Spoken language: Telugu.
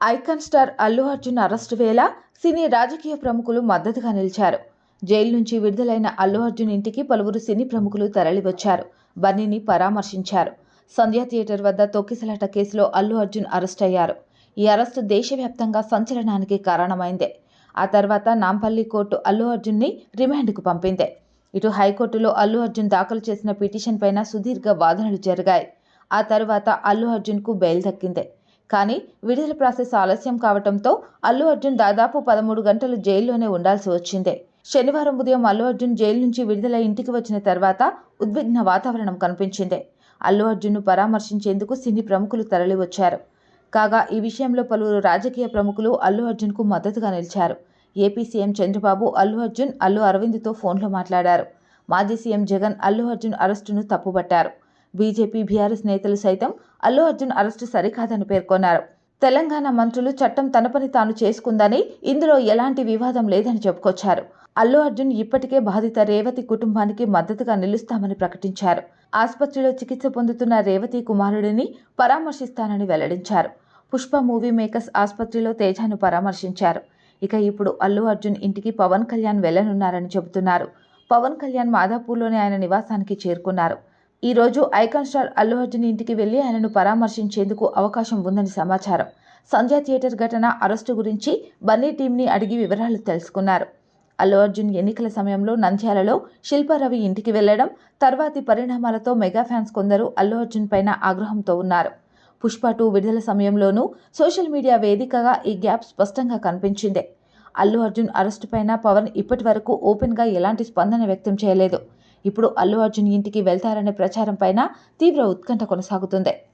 Icon star Allu Arjun arrest వేళ సినీ రాజకీయ ప్రముఖులు మద్దతుగా నిలిచారు. జైలు నుంచి విడుదలైన అల్లు అర్జున్ ఇంటికి పలువురు సినీ ప్రముఖులు తరలివచ్చారు. బన్నీని పరామర్శించారు. సంధ్యా థియేటర్ వద్ద తొక్కిసలాట కేసులో అల్లు అర్జున్ అరెస్ట్ అయ్యారు. ఈ అరెస్టు దేశవ్యాప్తంగా సంచలనానికి కారణమైందే. ఆ తర్వాత నాంపల్లి కోర్టు అల్లు అర్జున్ని రిమాండ్కు పంపింది. ఇటు హైకోర్టులో అల్లు అర్జున్ దాఖలు చేసిన పిటిషన్ పైన సుదీర్ఘ వాదనలు జరిగాయి. ఆ తర్వాత అల్లు అర్జున్కు బెయిల్ దక్కింది. కానీ విడుదల ప్రాసెస్ ఆలస్యం కావడంతో అల్లు అర్జున్ దాదాపు పదమూడు గంటలు జైల్లోనే ఉండాల్సి వచ్చిందే. శనివారం ఉదయం అల్లు అర్జున్ జైలు నుంచి విడుదల ఇంటికి వచ్చిన తర్వాత ఉద్విగ్న వాతావరణం కనిపించింది. అల్లు అర్జున్ను పరామర్శించేందుకు సినీ ప్రముఖులు తరలివచ్చారు. కాగా ఈ విషయంలో పలువురు రాజకీయ ప్రముఖులు అల్లు అర్జున్కు మద్దతుగా నిలిచారు. ఏపీ సీఎం చంద్రబాబు అల్లు అర్జున్ అల్లు అరవింద్తో ఫోన్లో మాట్లాడారు. మాజీ సీఎం జగన్ అల్లు అర్జున్ అరెస్టును తప్పుబట్టారు బీజేపీ బీఆర్ఎస్ నేతలు సైతం అల్లు అర్జున్ అరెస్టు సరికాదని పేర్కొన్నారు. తెలంగాణ మంత్రులు చట్టం తన పని తాను చేసుకుందని ఇందులో ఎలాంటి వివాదం లేదని చెప్పుకొచ్చారు. అల్లు అర్జున్ ఇప్పటికే బాధిత రేవతి కుటుంబానికి మద్దతుగా నిలుస్తామని ప్రకటించారు. ఆసుపత్రిలో చికిత్స పొందుతున్న రేవతి కుమారుడిని పరామర్శిస్తానని వెల్లడించారు. పుష్ప మూవీ మేకర్స్ ఆసుపత్రిలో తేజాను పరామర్శించారు. ఇక ఇప్పుడు అల్లు అర్జున్ ఇంటికి పవన్ కళ్యాణ్ వెళ్ళనున్నారని చెబుతున్నారు. పవన్ కళ్యాణ్ మాదాపూర్లోని ఆయన నివాసానికి చేరుకున్నారు. ఈరోజు ఐకాన్ స్టార్ అల్లు అర్జున్ ఇంటికి వెళ్ళి ఆయనను పరామర్శించేందుకు అవకాశం ఉందని సమాచారం. సంధ్యా థియేటర్ ఘటన అరెస్టు గురించి బన్నీ టీంని అడిగి వివరాలు తెలుసుకున్నారు. అల్లు అర్జున్ ఎన్నికల సమయంలో నంద్యాలలో శిల్పారవి ఇంటికి వెళ్ళడం తర్వాతి పరిణామాలతో మెగా ఫ్యాన్స్ కొందరు అల్లు అర్జున్ పైన ఆగ్రహంతో ఉన్నారు. పుష్ప టూ విడుదల సమయంలోనూ సోషల్ మీడియా వేదికగా ఈ గ్యాప్ స్పష్టంగా కనిపించింది. అల్లు అర్జున్ అరెస్టు పైన పవన్ ఇప్పటి వరకు ఓపెన్గా ఎలాంటి స్పందన వ్యక్తం చేయలేదు. ఇప్పుడు అల్లు అర్జున్ ఇంటికి వెళ్తారనే ప్రచారం పైన తీవ్ర ఉత్కంఠ కొనసాగుతుంది.